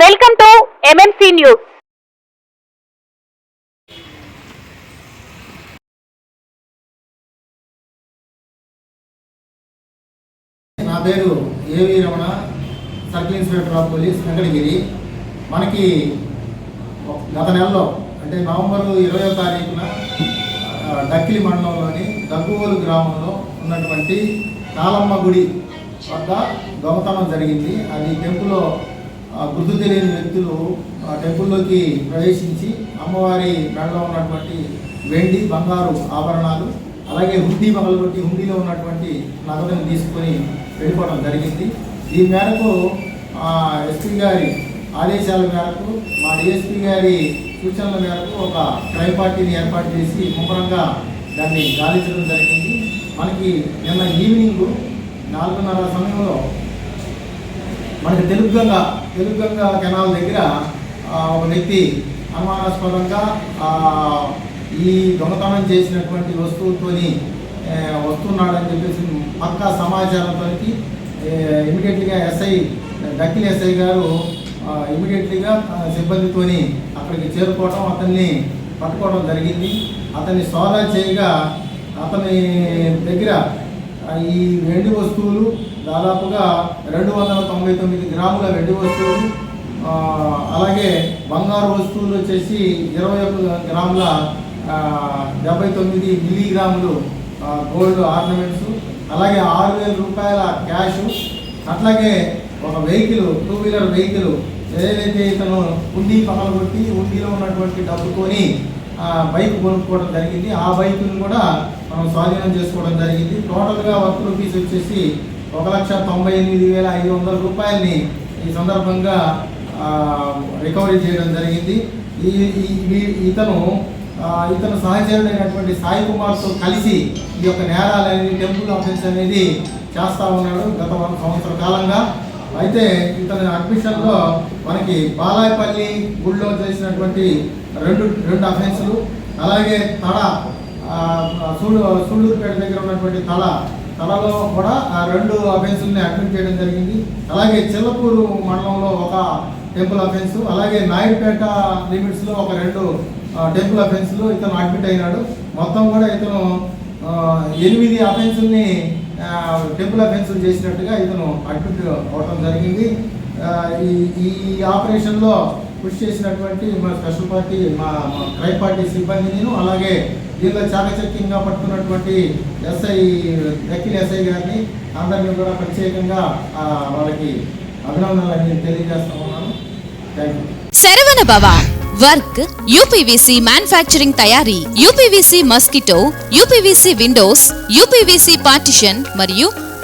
Welcome to MMC news నా పేరు A V Ramana circle inspector of police Venkatagiri. మనకి గత నెలలో అంటే నవంబర్ ఇరవయో తారీఖున డక్కిలి మండలంలోని దగ్గువోలు గ్రామంలో ఉన్నటువంటి కాలమ్మ గుడి వద్ద దొంగతనం జరిగింది. అది టెంపులో గుర్తు తెలియని వ్యక్తులు ఆ టెంపుల్లోకి ప్రవేశించి అమ్మవారి మెడలో ఉన్నటువంటి వెండి బంగారు ఆభరణాలు అలాగే హుండీ పగలగొట్టి హుండీలో ఉన్నటువంటి నగదుని తీసుకొని వెళ్ళిపోవడం జరిగింది. ఈ మేరకు ఎస్పీ గారి ఆదేశాల మేరకు మా డిఎస్పీ గారి సూచనల మేరకు ఒక క్రైమ్ పార్టీని ఏర్పాటు చేసి ముమ్మరంగా దాన్ని గాలించడం జరిగింది. మనకి నిన్న ఈవినింగ్ నాలుగున్నర సమయంలో మనకి తెలుగుగంగ తెలుగుగంగ కెనాల్ దగ్గర ఒక వ్యక్తి అనుమానాస్పదంగా ఈ దొంగతనం చేసినటువంటి వస్తువుతోని వస్తున్నాడని చెప్పేసి పక్కా సమాచారంతో ఇమీడియట్లీగా ఎస్ఐ డక్కిల్ ఎస్ఐ గారు ఇమీడియట్లీగా సిబ్బందితోని అక్కడికి చేరుకోవడం అతన్ని పట్టుకోవడం జరిగింది. అతన్ని సోదా చేయగా అతని దగ్గర ఈ వెండి వస్తువులు దాదాపుగా రెండు వందల తొంభై తొమ్మిది గ్రాముల వెండి వస్తువులు అలాగే బంగారు వస్తువులు వచ్చేసి ఇరవై ఒక గ్రాముల డెబ్బై తొమ్మిది మిల్లీగ్రాములు గోల్డ్ ఆర్నమెంట్స్ అలాగే ఆరు వేల రూపాయల క్యాష్ అట్లాగే ఒక వెహికల్ టూ వీలర్ వెహికల్ ఏదైతే ఇతను ఉండి పగలగొట్టి ఉండిలో ఉన్నటువంటి డబ్బుతోని బైక్ కొనుక్కోవడం జరిగింది. ఆ బైక్ను కూడా మనం స్వాధీనం చేసుకోవడం జరిగింది. టోటల్గా వర్క్ రూపీస్ వచ్చేసి ఒక లక్ష తొంభై ఎనిమిది వేల ఐదు వందల రూపాయలని ఈ సందర్భంగా రికవరీ చేయడం జరిగింది. ఈ ఇతను ఇతను సహచరుడైనటువంటి సాయి కుమార్తో కలిసి ఈ యొక్క నేరాలనేది టెంపుల్ ఆఫెన్స్ అనేది చేస్తూ ఉన్నాడు గత వన్ సంవత్సర కాలంగా. అయితే ఇతని అడ్మిషన్లో మనకి బాలాయపల్లి గుడిలో చేసినటువంటి రెండు రెండు అఫెన్సులు అలాగే తడ సూళ్ళు సూళ్ళూరుపేట దగ్గర ఉన్నటువంటి తల తలలో కూడా ఆ రెండు అఫెన్సుల్ని అడ్మిట్ చేయడం జరిగింది. అలాగే చిల్లపూరు మండలంలో ఒక టెంపుల్ అఫెన్సు అలాగే నాయుడుపేట లిమిట్స్లో ఒక రెండు ఆ, టెంపుల్ అఫెన్సులు ఇతను అడ్మిట్ అయినాడు. మొత్తం కూడా ఇతను ఎనిమిది అఫెన్సుల్ని ఆ, టెంపుల్ అఫెన్సులు చేసినట్టుగా ఇతను అడ్మిట్ అవడం జరిగింది. ఈ ఈ ఆపరేషన్లో కృషి చేసినటువంటి మా స్పెషల్ పార్టీ మా మా పార్టీ సిబ్బందిని అలాగే దీనిలో చాకచక్యంగా పట్టుకున్నటువంటి ఎస్ఐ దక్కిన ఎస్ఐ గారిని అందరినీ కూడా ప్రత్యేకంగా వాళ్ళకి అభినందనలు తెలియజేస్తా ఉన్నాను. Thank you Saravana Bhava work UPVC manufacturing తయారీ UPVC mosquito UPVC windows UPVC partition మరియు